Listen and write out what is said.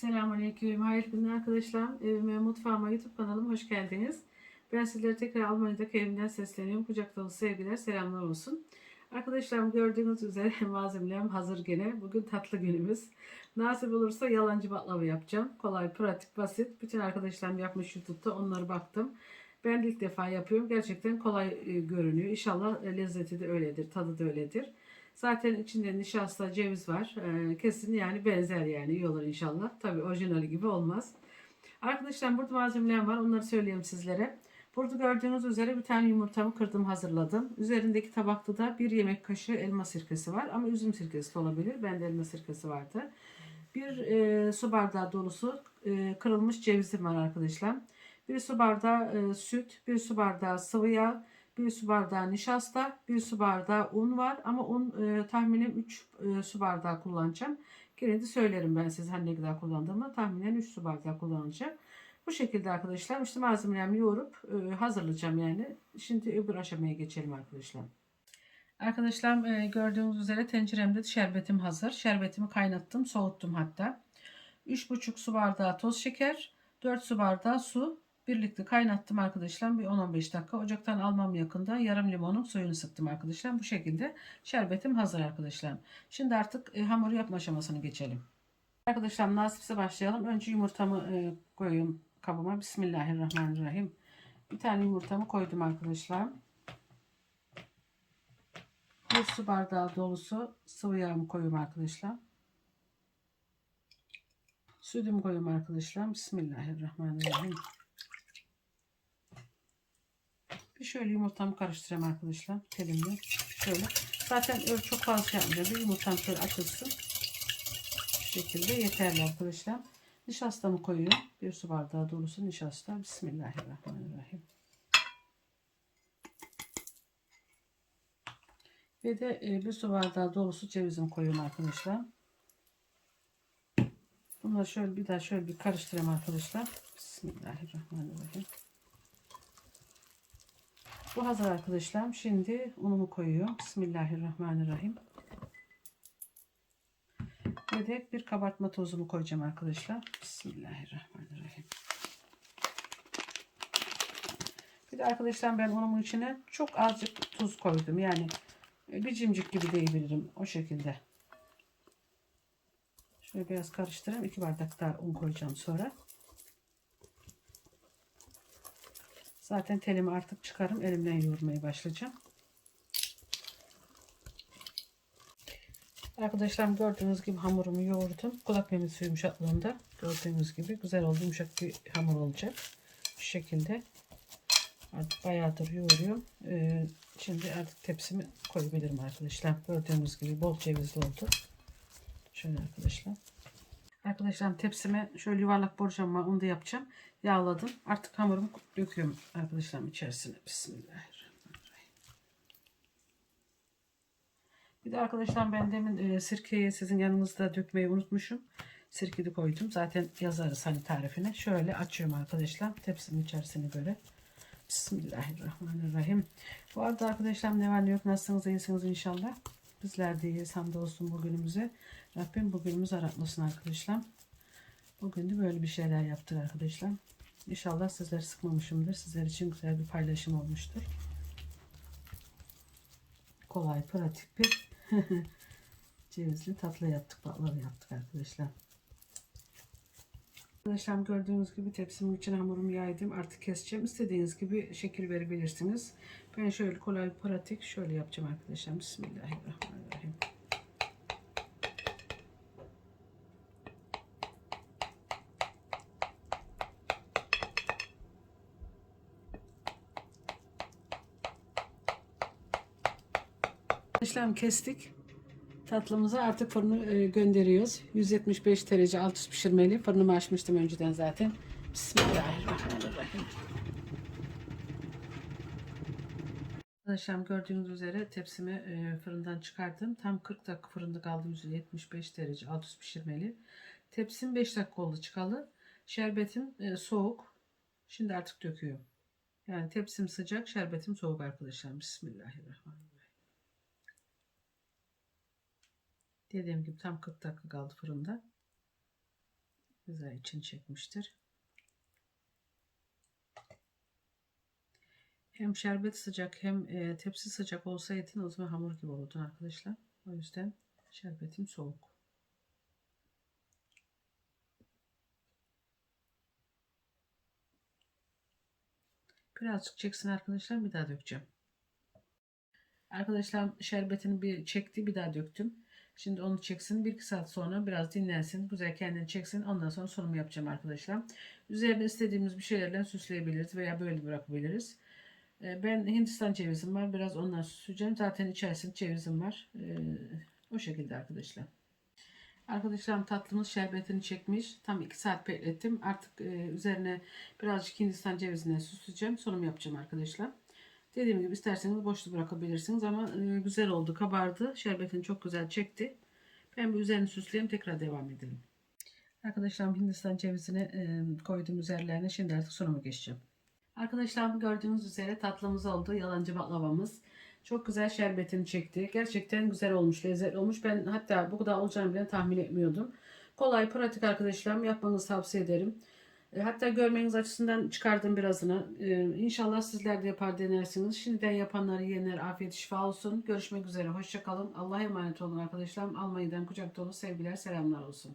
Selamünaleyküm. Hayırlı günler arkadaşlar. Evime, mutfağıma, YouTube kanalıma hoş geldiniz. Ben sizlere tekrar Almanya'daki evimden sesleniyorum. Kucak dolu sevgiler, selamlar olsun. Arkadaşlar gördüğünüz üzere malzemelerim hazır gene. Bugün tatlı günümüz. Nasip olursa yalancı baklava yapacağım. Kolay, pratik, basit. Bütün arkadaşlarım yapmış YouTube'da. Onlara baktım. Ben de ilk defa yapıyorum. Gerçekten kolay e, görünüyor. İnşallah e, lezzeti de öyledir, tadı da öyledir. Zaten içinde nişasta, ceviz var. Ee, kesin yani benzer yani iyi olur inşallah. Tabii orijinali gibi olmaz. Arkadaşlar burada malzemelerim var. Onları söyleyeyim sizlere. Burada gördüğünüz üzere bir tane yumurtamı kırdım hazırladım. Üzerindeki tabakta da bir yemek kaşığı elma sirkesi var. Ama üzüm sirkesi de olabilir. Bende elma sirkesi vardı. Bir e, su bardağı dolusu e, kırılmış cevizim var arkadaşlar. Bir su bardağı e, süt, bir su bardağı sıvı yağ, bir su bardağı nişasta, bir su bardağı un var ama un e, tahminen 3 e, su bardağı kullanacağım. Gene de söylerim ben size hani ne kadar kullandığımı. Tahminen 3 su bardağı kullanacağım. Bu şekilde arkadaşlar işte malzemelerimi yoğurup e, hazırlayacağım yani. Şimdi öbür aşamaya geçelim arkadaşlar. Arkadaşlar e, gördüğünüz üzere tenceremde şerbetim hazır. Şerbetimi kaynattım, soğuttum hatta. 3,5 su bardağı toz şeker, 4 su bardağı su, birlikte kaynattım arkadaşlar. Bir 10-15 dakika ocaktan almam yakında yarım limonun suyunu sıktım arkadaşlar. Bu şekilde şerbetim hazır arkadaşlar. Şimdi artık e, hamur yapma aşamasını geçelim. Arkadaşlar nasipse başlayalım. Önce yumurtamı e, koyayım kabıma. Bismillahirrahmanirrahim. Bir tane yumurtamı koydum arkadaşlar. Bir su bardağı dolusu sıvı yağımı koyuyorum arkadaşlar. Sütümü koyuyorum arkadaşlar. Bismillahirrahmanirrahim. Bir şöyle yumurtamı karıştırayım arkadaşlar. Telimle. Şöyle. Zaten öyle çok fazla şey yapmayacağım. Bir yumurtam şöyle açılsın. Bu şekilde yeterli arkadaşlar. Nişastamı koyuyorum. Bir su bardağı dolusu nişasta. Bismillahirrahmanirrahim. Ve de e, bir su bardağı dolusu cevizimi koyuyorum arkadaşlar. Bunları şöyle bir daha şöyle bir karıştırayım arkadaşlar. Bismillahirrahmanirrahim. Bu hazır arkadaşlar. Şimdi unumu koyuyorum. Bismillahirrahmanirrahim. Ve de bir kabartma tozumu koyacağım arkadaşlar. Bismillahirrahmanirrahim. Bir de arkadaşlar ben unumun içine çok azıcık tuz koydum. Yani bir cimcik gibi diyebilirim. O şekilde. Şöyle biraz karıştırayım. 2 bardak daha un koyacağım sonra. Zaten telimi artık çıkarım. Elimden yoğurmaya başlayacağım. Arkadaşlar gördüğünüz gibi hamurumu yoğurdum. Kulak memesi yumuşaklığında. Gördüğünüz gibi güzel oldu. Yumuşak bir hamur olacak. Şu şekilde. Artık bayağıdır yoğuruyorum. Ee, şimdi artık tepsimi koyabilirim arkadaşlar. Gördüğünüz gibi bol cevizli oldu. Şöyle arkadaşlar. Arkadaşlar tepsime şöyle yuvarlak borcam var. Onu da yapacağım. Yağladım. Artık hamurumu döküyorum arkadaşlar içerisine. Bismillahirrahmanirrahim. Bir de arkadaşlar ben demin e, sirkeyi sizin yanınızda dökmeyi unutmuşum. Sirke de koydum. Zaten yazarız hani tarifine. Şöyle açıyorum arkadaşlar. Tepsimin içerisine göre. Bismillahirrahmanirrahim. Bu arada arkadaşlar ne var ne yok nasılsınız iyisiniz inşallah. Bizler de iyiyiz hamdolsun bugünümüze. Rabbim bugünümüz aratmasın arkadaşlar. Bugün de böyle bir şeyler yaptık arkadaşlar. İnşallah sizleri sıkmamışımdır. Sizler için güzel bir paylaşım olmuştur. Kolay, pratik bir cevizli tatlı yaptık, baklava yaptık arkadaşlar. Arkadaşlar gördüğünüz gibi tepsimin içine hamurumu yaydım. Artık keseceğim. İstediğiniz gibi şekil verebilirsiniz. Ben şöyle kolay, pratik şöyle yapacağım arkadaşlar. Bismillahirrahmanirrahim. Arkadaşlar kestik. Tatlımızı artık fırını e, gönderiyoruz. 175 derece alt üst pişirmeli. Fırınımı açmıştım önceden zaten. Bismillahirrahmanirrahim. Arkadaşlar gördüğünüz üzere tepsimi e, fırından çıkardım. Tam 40 dakika fırında kaldı 175 derece alt üst pişirmeli. Tepsim 5 dakika oldu çıkalı. Şerbetim e, soğuk. Şimdi artık döküyorum. Yani tepsim sıcak, şerbetim soğuk arkadaşlar. Bismillahirrahmanirrahim. Dediğim gibi tam 40 dakika kaldı fırında. Güzel için çekmiştir. Hem şerbet sıcak hem e, tepsi sıcak olsaydı o zaman hamur gibi olurdu arkadaşlar. O yüzden şerbetim soğuk. Birazcık çeksin arkadaşlar bir daha dökeceğim. Arkadaşlar şerbetini bir çekti bir daha döktüm. Şimdi onu çeksin. 1-2 saat sonra biraz dinlensin. Güzel kendini çeksin. Ondan sonra sunumu yapacağım arkadaşlar. Üzerine istediğimiz bir şeylerle süsleyebiliriz veya böyle bırakabiliriz. Ee, Ben Hindistan cevizim var. Biraz ondan süsleyeceğim. Zaten içerisinde cevizim var. Ee, o şekilde arkadaşlar. Arkadaşlarım tatlımız şerbetini çekmiş. Tam 2 saat beklettim. Artık e, üzerine birazcık Hindistan cevizinden süsleyeceğim. Sunum yapacağım arkadaşlar. Dediğim gibi isterseniz boşta bırakabilirsiniz ama e, güzel oldu. Kabardı. Şerbetini çok güzel çekti. Ben bir üzerini süsleyeyim. Tekrar devam edelim. Arkadaşlarım Hindistan cevizini e, koydum üzerlerine. Şimdi artık sunumu geçeceğim. Arkadaşlarım gördüğünüz üzere tatlımız oldu. Yalancı baklavamız. Çok güzel şerbetini çekti. Gerçekten güzel olmuş, lezzetli olmuş. Ben hatta bu kadar olacağını bile tahmin etmiyordum. Kolay, pratik arkadaşlarım. Yapmanızı tavsiye ederim. Hatta görmeniz açısından çıkardım birazını. E, İnşallah sizler de yapar denersiniz. Şimdiden yapanları yiyenler afiyet şifa olsun. Görüşmek üzere. Hoşçakalın. Allah'a emanet olun arkadaşlarım. Almanya'dan kucak dolu sevgiler, selamlar olsun.